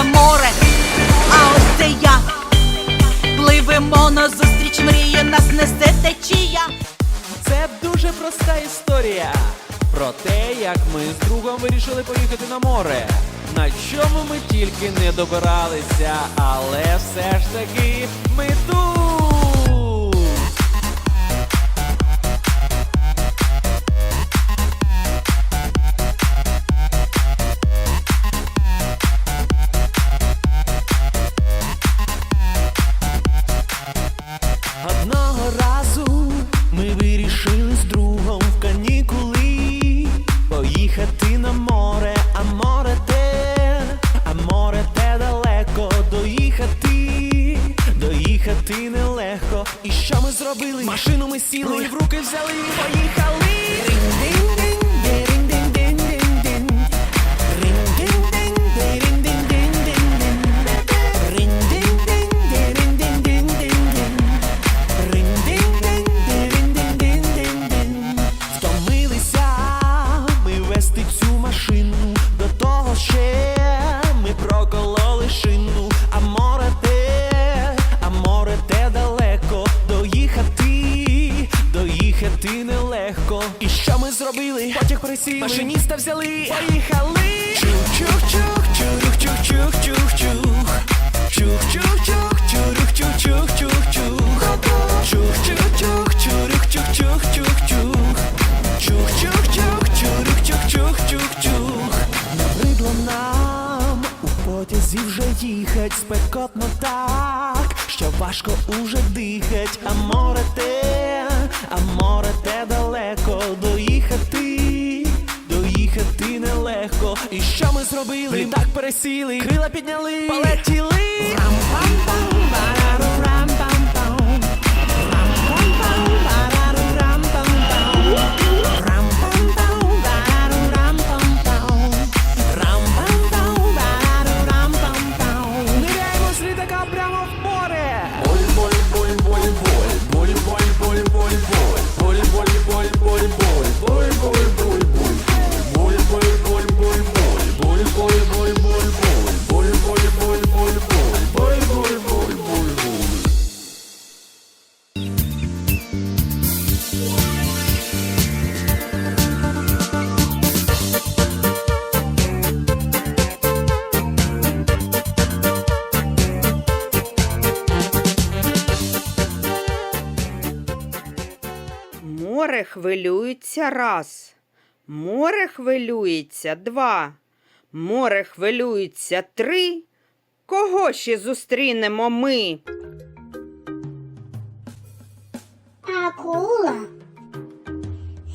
це море, а ось це я. Пливемо назустріч мрії, нас несе течія. Це дуже проста історія про те, як ми з другом вирішили поїхати на море. На чому ми тільки не добиралися, але все ж таки ми тут. Зробили? Потяг присіли, машиніста взяли, поїхали. Чух-чух-чух, чух-чух-чух-чух-чух. Чух-чух-чух, чурух-чух-чух-чух-чух. Чух-чух-чух, чурух-чух-чух-чух-чух. Чух-чух-чух, чурух-чух-чух-чух-чух. Набридло нам у потязі вже їхать спекотно так, що важко уже дихать, нелегко. І що ми зробили? Літак пересіли, крила підняли, полетіли. Ниряємо з літака прямо в море. Море хвилюється раз. Море хвилюється два. Море хвилюється три. Кого ще зустрінемо ми? Акула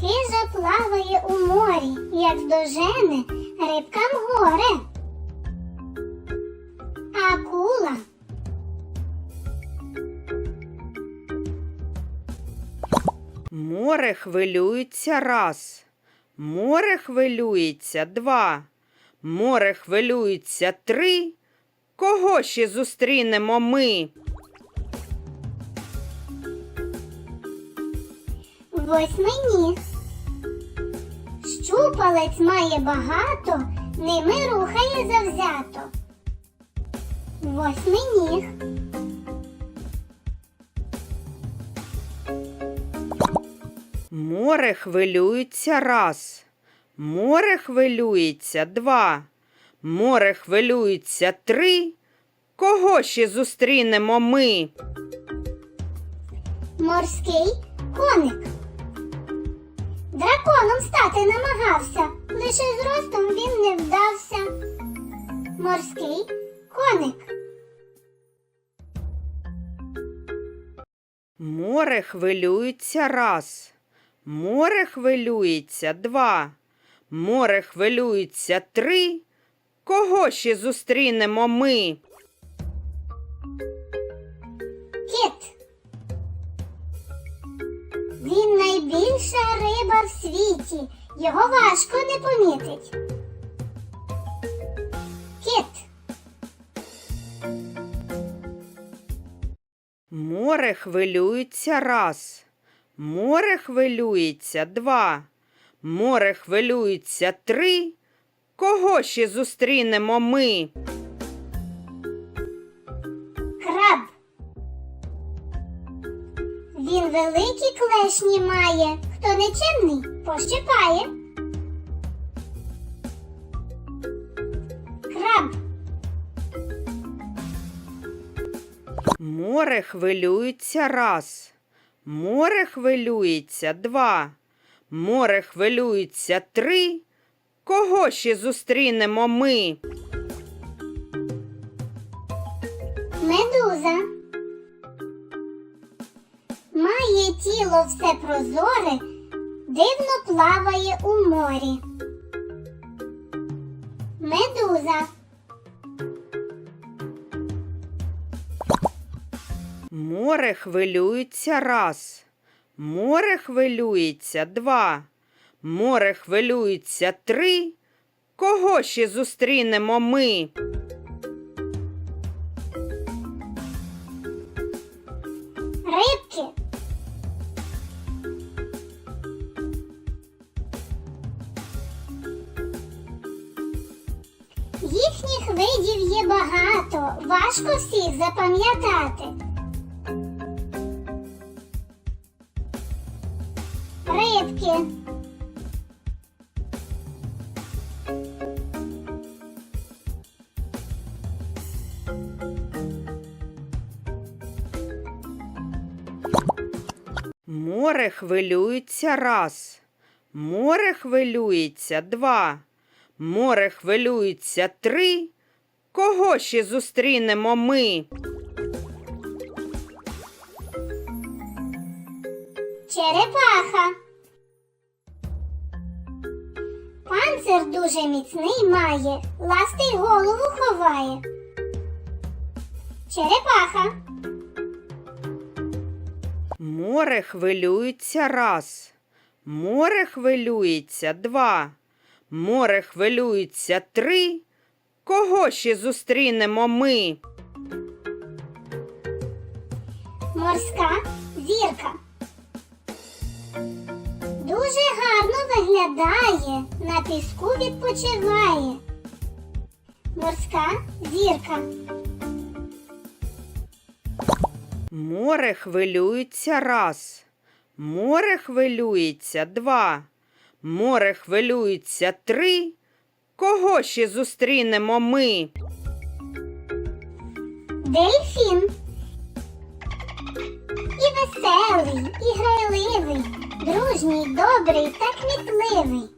хижо плаває у морі, як здожене рибкам горе. Море хвилюється раз. Море хвилюється два. Море хвилюється три. Кого ще зустрінемо ми? восьминіг. Щупалець має багато, ними рухає завзято. Восьминіг. Море хвилюється раз. Море хвилюється два. Море хвилюється три. Кого ще зустрінемо ми? Морський коник. Драконом стати намагався, лише зростом він не вдався. Морський коник. Море хвилюється раз. Море хвилюється два. Море хвилюється три. Кого ще зустрінемо ми? Кит. Він найбільша риба в світі. Його важко не помітить. Кит. Море хвилюється раз. Море хвилюється два. Море хвилюється три. Кого ще зустрінемо ми? Краб. Він великі клешні має. Хто нечемний пощипає. Краб. Море хвилюється раз. Море хвилюється два. Море хвилюється три. Кого ще зустрінемо ми? Медуза. Має тіло все прозоре, дивно плаває у морі. Медуза. Море хвилюється раз. Море хвилюється два. Море хвилюється три. Кого ще зустрінемо ми? Рибки. Їхніх видів є багато, важко всіх запам'ятати. Рибки. Море хвилюється раз. Море хвилюється два. Море хвилюється три. Кого ще зустрінемо ми? Черепаха. Панцир дуже міцний має, ластий голову ховає. Черепаха. Море хвилюється раз. Море хвилюється два. Море хвилюється три. Кого ще зустрінемо ми? Морська зірка. Дуже гарно виглядає, на піску відпочиває. Морська зірка. Море хвилюється раз. Море хвилюється два. Море хвилюється три. Кого ще зустрінемо ми? Дельфін. І веселий, і грайливий, дружній, добрий та кмітливий.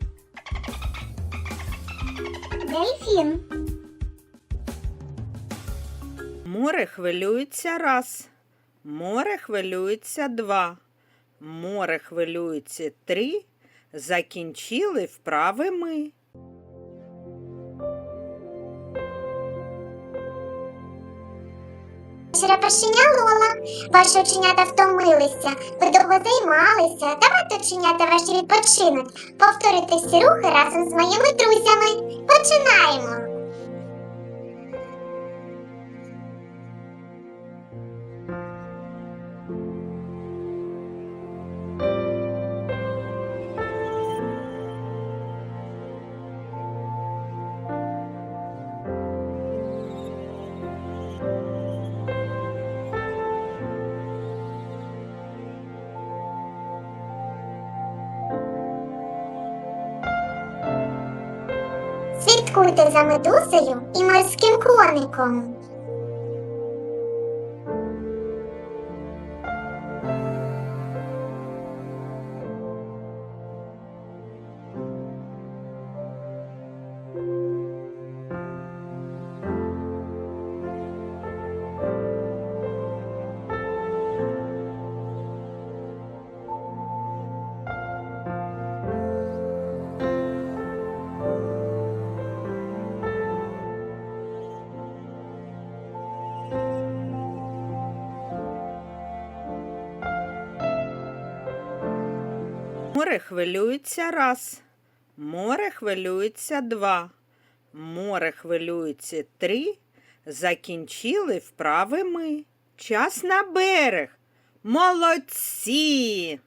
Дельфін. Море хвилюється раз. Море хвилюється два. Море хвилюється три. Закінчили вправи ми. Черепашеня Лола, ваші оченята втомилися, ви довго займалися. Давайте оченята ваші відпочинуть. Повторюйте всі рухи разом з моїми друзями. Починаємо. Слідкуйте за медузою і морським коником. Море хвилюється раз. Море хвилюється два. Море хвилюється три. Закінчили вправи ми. Час на берег. Молодці!